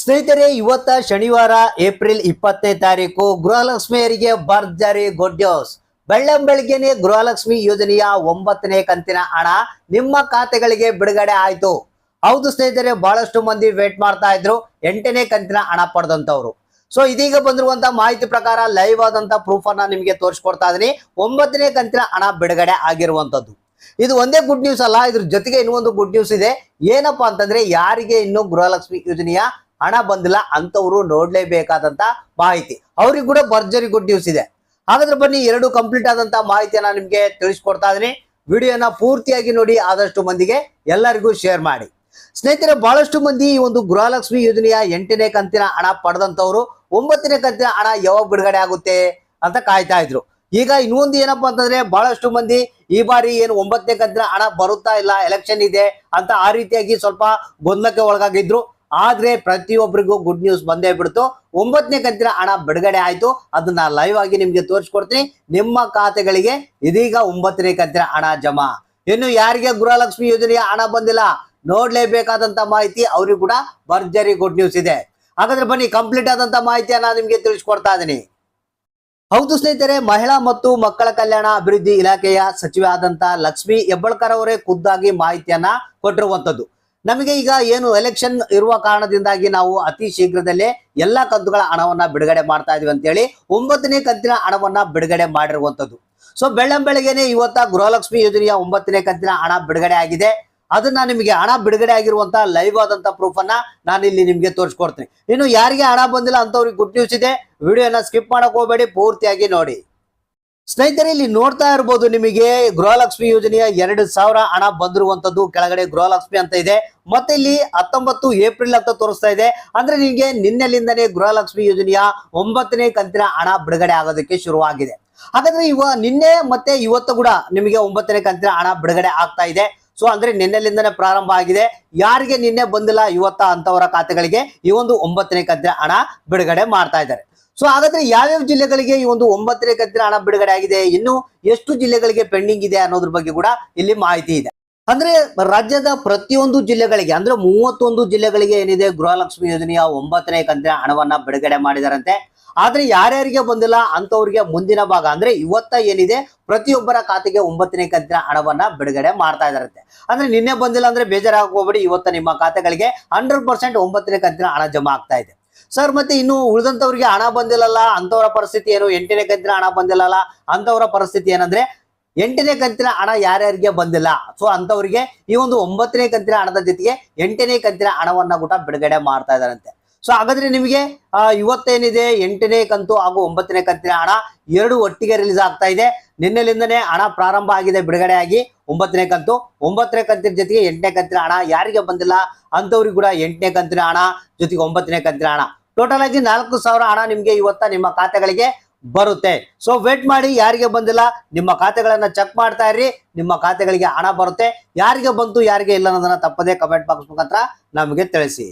ಸ್ನೇಹಿತರೆ, ಇವತ್ತ ಶನಿವಾರ ಏಪ್ರಿಲ್ ಇಪ್ಪತ್ತನೇ ತಾರೀಕು ಗೃಹಲಕ್ಷ್ಮಿಯರಿಗೆ ಭರ್ಜರಿ ಗುಡ್ ನ್ಯೂಸ್. ಬೆಳ್ಳಂಬೆಳಗ್ಗೆನೆ ಗೃಹಲಕ್ಷ್ಮಿ ಯೋಜನೆಯ ಒಂಬತ್ತನೇ ಕಂತಿನ ಹಣ ನಿಮ್ಮ ಖಾತೆಗಳಿಗೆ ಬಿಡುಗಡೆ ಆಯ್ತು. ಹೌದು ಸ್ನೇಹಿತರೆ, ಬಹಳಷ್ಟು ಮಂದಿ ವೇಟ್ ಮಾಡ್ತಾ ಇದ್ರು. ಎಂಟನೇ ಕಂತಿನ ಹಣ ಪಡೆದಂತವ್ರು ಸೊ ಇದೀಗ ಬಂದಿರುವಂತ ಮಾಹಿತಿ ಪ್ರಕಾರ ಲೈವ್ ಆದಂತ ಪ್ರೂಫ್ ಅನ್ನ ನಿಮಗೆ ತೋರಿಸ್ಕೊಡ್ತಾ ಇದೀನಿ ಒಂಬತ್ತನೇ ಕಂತಿನ ಹಣ ಬಿಡುಗಡೆ ಆಗಿರುವಂತದ್ದು ಇದು ಒಂದೇ ಗುಡ್ ನ್ಯೂಸ್ ಅಲ್ಲ, ಇದ್ರ ಜೊತೆಗೆ ಇನ್ನೊಂದು ಗುಡ್ ನ್ಯೂಸ್ ಇದೆ. ಏನಪ್ಪಾ ಅಂತಂದ್ರೆ, ಯಾರಿಗೆ ಇನ್ನು ಗೃಹಲಕ್ಷ್ಮಿ ಯೋಜನೆಯ ಹಣ ಬಂದಿಲ್ಲ ಅಂತವರು ನೋಡ್ಲೇಬೇಕಾದಂತ ಮಾಹಿತಿ. ಅವ್ರಿಗೆ ಕೂಡ ಭರ್ಜರಿ ಗುಡ್ ನ್ಯೂಸ್ ಇದೆ. ಹಾಗಾದ್ರೆ ಬನ್ನಿ ಎರಡು ಕಂಪ್ಲೀಟ್ ಆದಂತ ಮಾಹಿತಿಯನ್ನ ನಿಮ್ಗೆ ತಿಳಿಸ್ಕೊಡ್ತಾ ಇದೀನಿ ವಿಡಿಯೋನ ಪೂರ್ತಿಯಾಗಿ ನೋಡಿ ಆದಷ್ಟು ಮಂದಿಗೆ ಎಲ್ಲರಿಗೂ ಶೇರ್ ಮಾಡಿ. ಸ್ನೇಹಿತರೆ, ಬಹಳಷ್ಟು ಮಂದಿ ಈ ಒಂದು ಗೃಹಲಕ್ಷ್ಮಿ ಯೋಜನೆಯ ಎಂಟನೇ ಕಂತಿನ ಹಣ ಪಡೆದಂತವ್ರು ಒಂಬತ್ತನೇ ಕಂತಿನ ಹಣ ಯಾವಾಗ ಬಿಡುಗಡೆ ಆಗುತ್ತೆ ಅಂತ ಕಾಯ್ತಾ ಇದ್ರು. ಈಗ ಇನ್ನೊಂದು ಏನಪ್ಪಾ ಅಂತಂದ್ರೆ ಬಹಳಷ್ಟು ಮಂದಿ ಈ ಬಾರಿ ಏನು ಒಂಬತ್ತನೇ ಕಂತಿನ ಹಣ ಬರುತ್ತಾ ಇಲ್ಲ ಎಲೆಕ್ಷನ್ ಇದೆ ಅಂತ ಆ ರೀತಿಯಾಗಿ ಸ್ವಲ್ಪ ಗೊಂದಲಕ್ಕೆ ಒಳಗಾಗಿದ್ರು. ಆದ್ರೆ ಪ್ರತಿಯೊಬ್ಬರಿಗೂ ಗುಡ್ ನ್ಯೂಸ್ ಬಂದೇ ಬಿಡ್ತು. ಒಂಬತ್ತನೇ ಕಂತಿನ ಹಣ ಬಿಡುಗಡೆ ಆಯ್ತು. ಅದನ್ನ ಲೈವ್ ಆಗಿ ನಿಮ್ಗೆ ತೋರಿಸ್ಕೊಡ್ತೀನಿ. ನಿಮ್ಮ ಖಾತೆಗಳಿಗೆ ಇದೀಗ ಒಂಬತ್ತನೇ ಕಂತಿನ ಹಣ ಜಮಾ. ಇನ್ನು ಯಾರಿಗೆ ಗೃಹಲಕ್ಷ್ಮಿ ಯೋಜನೆಯ ಹಣ ಬಂದಿಲ್ಲ? ನೋಡ್ಲೇಬೇಕಾದಂತ ಮಾಹಿತಿ ಅವ್ರಿಗೂ ಕೂಡ ಭರ್ಜರಿ ಗುಡ್ ನ್ಯೂಸ್ ಇದೆ. ಹಾಗಾದ್ರೆ ಬನ್ನಿ ಕಂಪ್ಲೀಟ್ ಆದಂತ ಮಾಹಿತಿಯನ್ನ ನಿಮ್ಗೆ ತಿಳಿಸ್ಕೊಡ್ತಾ ಇದ್ದೀನಿ. ಹೌದು ಸ್ನೇಹಿತರೆ, ಮಹಿಳಾ ಮತ್ತು ಮಕ್ಕಳ ಕಲ್ಯಾಣ ಅಭಿವೃದ್ಧಿ ಇಲಾಖೆಯ ಸಚಿವೆ ಆದಂತ ಲಕ್ಷ್ಮಿ ಹೆಬ್ಬಳ್ಕರ್ ಅವರೇ ಖುದ್ದಾಗಿ ಮಾಹಿತಿಯನ್ನ ಕೊಟ್ಟಿರುವಂತದ್ದು. ನಮಗೆ ಈಗ ಏನು ಎಲೆಕ್ಷನ್ ಇರುವ ಕಾರಣದಿಂದಾಗಿ ನಾವು ಅತಿ ಶೀಘ್ರದಲ್ಲೇ ಎಲ್ಲಾ ಕಂತುಗಳ ಹಣವನ್ನ ಬಿಡುಗಡೆ ಮಾಡ್ತಾ ಇದೀವಿ ಅಂತೇಳಿ ಒಂಬತ್ತನೇ ಕಂತಿನ ಹಣವನ್ನ ಬಿಡುಗಡೆ ಮಾಡಿರುವಂತದ್ದು ಸೊ ಬೆಳ್ಳಂಬೆಳಗ್ಗೆನೆ ಇವತ್ತ ಗೃಹಲಕ್ಷ್ಮಿ ಯೋಜನೆಯ ಒಂಬತ್ತನೇ ಕಂತಿನ ಹಣ ಬಿಡುಗಡೆ ಆಗಿದೆ. ಅದನ್ನ ನಿಮಗೆ ಹಣ ಬಿಡುಗಡೆ ಆಗಿರುವಂತ ಲೈವ್ ಆದಂತ ಪ್ರೂಫ್ ಅನ್ನ ನಾನು ಇಲ್ಲಿ ನಿಮ್ಗೆ ತೋರಿಸ್ಕೊಡ್ತೀನಿ. ಇನ್ನು ಯಾರಿಗೆ ಹಣ ಬಂದಿಲ್ಲ ಅಂತವ್ರಿಗೆ ಗುಡ್ ನ್ಯೂಸ್ ಇದೆ. ವಿಡಿಯೋನ ಸ್ಕಿಪ್ ಮಾಡಕ್ ಹೋಗಬೇಡಿ, ಪೂರ್ತಿಯಾಗಿ ನೋಡಿ. ಸ್ನೇಹಿತರೆ, ಇಲ್ಲಿ ನೋಡ್ತಾ ಇರ್ಬೋದು ನಿಮಗೆ ಗೃಹಲಕ್ಷ್ಮಿ ಯೋಜನೆಯ ಎರಡು ಸಾವಿರ ಹಣ ಬಂದಿರುವಂತದ್ದು ಕೆಳಗಡೆ ಗೃಹಲಕ್ಷ್ಮಿ ಅಂತ ಇದೆ. ಮತ್ತೆ ಇಲ್ಲಿ ಹತ್ತೊಂಬತ್ತು ಏಪ್ರಿಲ್ ಅಂತ ತೋರಿಸ್ತಾ ಇದೆ. ಅಂದ್ರೆ ನಿಮಗೆ ನಿನ್ನೆಲಿಂದನೇ ಗೃಹಲಕ್ಷ್ಮಿ ಯೋಜನೆಯ ಒಂಬತ್ತನೇ ಕಂತಿನ ಹಣ ಬಿಡುಗಡೆ ಆಗೋದಕ್ಕೆ ಶುರುವಾಗಿದೆ. ಹಾಗಾದ್ರೆ ಇವ ನಿನ್ನೆ ಮತ್ತೆ ಇವತ್ತು ಕೂಡ ನಿಮಗೆ ಒಂಬತ್ತನೇ ಕಂತಿನ ಹಣ ಬಿಡುಗಡೆ ಆಗ್ತಾ ಇದೆ. ಸೊ, ಅಂದ್ರೆ ನಿನ್ನೆಲಿಂದನೇ ಪ್ರಾರಂಭ ಆಗಿದೆ. ಯಾರಿಗೆ ನಿನ್ನೆ ಬಂದಿಲ್ಲ ಇವತ್ತ ಅಂತವರ ಖಾತೆಗಳಿಗೆ ಈ ಒಂದು ಒಂಬತ್ತನೇ ಕಂತಿನ ಹಣ ಬಿಡುಗಡೆ ಮಾಡ್ತಾ ಇದ್ದಾರೆ. ಸೊ ಹಾಗಾದ್ರೆ ಯಾವ್ಯಾವ ಜಿಲ್ಲೆಗಳಿಗೆ ಈ ಒಂದು ಒಂಬತ್ತನೇ ಕಂತಿನ ಹಣ ಬಿಡುಗಡೆ ಆಗಿದೆ? ಇನ್ನು ಎಷ್ಟು ಜಿಲ್ಲೆಗಳಿಗೆ ಪೆಂಡಿಂಗ್ ಇದೆ ಅನ್ನೋದ್ರ ಬಗ್ಗೆ ಕೂಡ ಇಲ್ಲಿ ಮಾಹಿತಿ ಇದೆ. ಅಂದ್ರೆ ರಾಜ್ಯದ ಪ್ರತಿಯೊಂದು ಜಿಲ್ಲೆಗಳಿಗೆ, ಅಂದ್ರೆ ಮೂವತ್ತೊಂದು ಜಿಲ್ಲೆಗಳಿಗೆ ಏನಿದೆ, ಗೃಹಲಕ್ಷ್ಮಿ ಯೋಜನೆಯ ಒಂಬತ್ತನೇ ಕಂತಿನ ಹಣವನ್ನ ಬಿಡುಗಡೆ ಮಾಡಿದಾರಂತೆ. ಆದ್ರೆ ಯಾರ್ಯಾರಿಗೆ ಬಂದಿಲ್ಲ ಅಂತವ್ರಿಗೆ ಮುಂದಿನ ಭಾಗ, ಅಂದ್ರೆ ಇವತ್ತ ಏನಿದೆ, ಪ್ರತಿಯೊಬ್ಬರ ಖಾತೆಗೆ ಒಂಬತ್ತನೇ ಕಂತಿನ ಹಣವನ್ನ ಬಿಡುಗಡೆ ಮಾಡ್ತಾ ಇದಾರಂತೆ. ಅಂದ್ರೆ ನಿನ್ನೆ ಬಂದಿಲ್ಲ ಅಂದ್ರೆ ಬೇಜಾರಾಗ ಹೋಗ್ಬೇಡಿ ಇವತ್ತ ನಿಮ್ಮ ಖಾತೆಗಳಿಗೆ ಹಂಡ್ರೆಡ್ ಪರ್ಸೆಂಟ್ ಒಂಬತ್ತನೇ ಕಂತಿನ ಹಣ ಜಮಾ ಆಗ್ತಾ ಇದೆ. ಸರ್, ಮತ್ತೆ ಇನ್ನು ಉಳಿದಂತವ್ರಿಗೆ ಹಣ ಬಂದಿಲ್ಲಲ್ಲ ಅಂತವರ ಪರಿಸ್ಥಿತಿ ಏನು? ಎಂಟನೇ ಕಂತಿನ ಹಣ ಬಂದಿಲ್ಲಲ್ಲ ಅಂತವರ ಪರಿಸ್ಥಿತಿ ಏನಂದ್ರೆ ಎಂಟನೇ ಕಂತಿನ ಹಣ ಯಾರ್ಯಾರಿಗೆ ಬಂದಿಲ್ಲ? ಸೊ ಅಂತವರಿಗೆ ಈ ಒಂದು ಒಂಬತ್ತನೇ ಕಂತಿನ ಹಣದ ಜೊತೆಗೆ ಎಂಟನೇ ಕಂತಿನ ಹಣವನ್ನ ಕೂಡ ಬಿಡುಗಡೆ ಮಾಡ್ತಾ ಇದಾರಂತೆ ಸೊ ಹಾಗಾದ್ರೆ ನಿಮಗೆ ಇವತ್ತೇನಿದೆ? ಎಂಟನೇ ಕಂತು ಹಾಗೂ ಒಂಬತ್ತನೇ ಕಂತಿನ ಹಣ ಎರಡು ಒಟ್ಟಿಗೆ ರಿಲೀಸ್ ಆಗ್ತಾ ಇದೆ. ನಿನ್ನೆಲಿಂದನೇ ಹಣ ಪ್ರಾರಂಭ ಆಗಿದೆ ಬಿಡುಗಡೆ ಆಗಿ ಒಂಬತ್ತನೇ ಕಂತು, ಒಂಬತ್ತನೇ ಕಂತಿನ ಜೊತೆಗೆ ಎಂಟನೇ ಕಂತಿನ ಹಣ ಯಾರಿಗೆ ಬಂದಿಲ್ಲ? ಅಂಥವ್ರಿಗೆ ಕೂಡ ಎಂಟನೇ ಕಂತಿನ ಹಣ ಜೊತೆಗೆ ಒಂಬತ್ತನೇ ಕಂತಿನ ಹಣ. ಟೋಟಲ್ ಆಗಿ ನಾಲ್ಕು ಸಾವಿರ ಹಣ ನಿಮಗೆ ಇವತ್ತ ನಿಮ್ಮ ಖಾತೆಗಳಿಗೆ ಬರುತ್ತೆ. ಸೊ ವೇಟ್ ಮಾಡಿ, ಯಾರಿಗೆ ಬಂದಿಲ್ಲ? ನಿಮ್ಮ ಖಾತೆಗಳನ್ನ ಚೆಕ್ ಮಾಡ್ತಾ ಇರ್ರಿ. ನಿಮ್ಮ ಖಾತೆಗಳಿಗೆ ಹಣ ಬರುತ್ತೆ. ಯಾರಿಗೆ ಬಂತು, ಯಾರಿಗೆ ಇಲ್ಲ ಅನ್ನೋದನ್ನ ತಪ್ಪದೇ ಕಮೆಂಟ್ ಬಾಕ್ಸ್ ಮುಖಾಂತರ ನಮಗೆ ತಿಳಿಸಿ.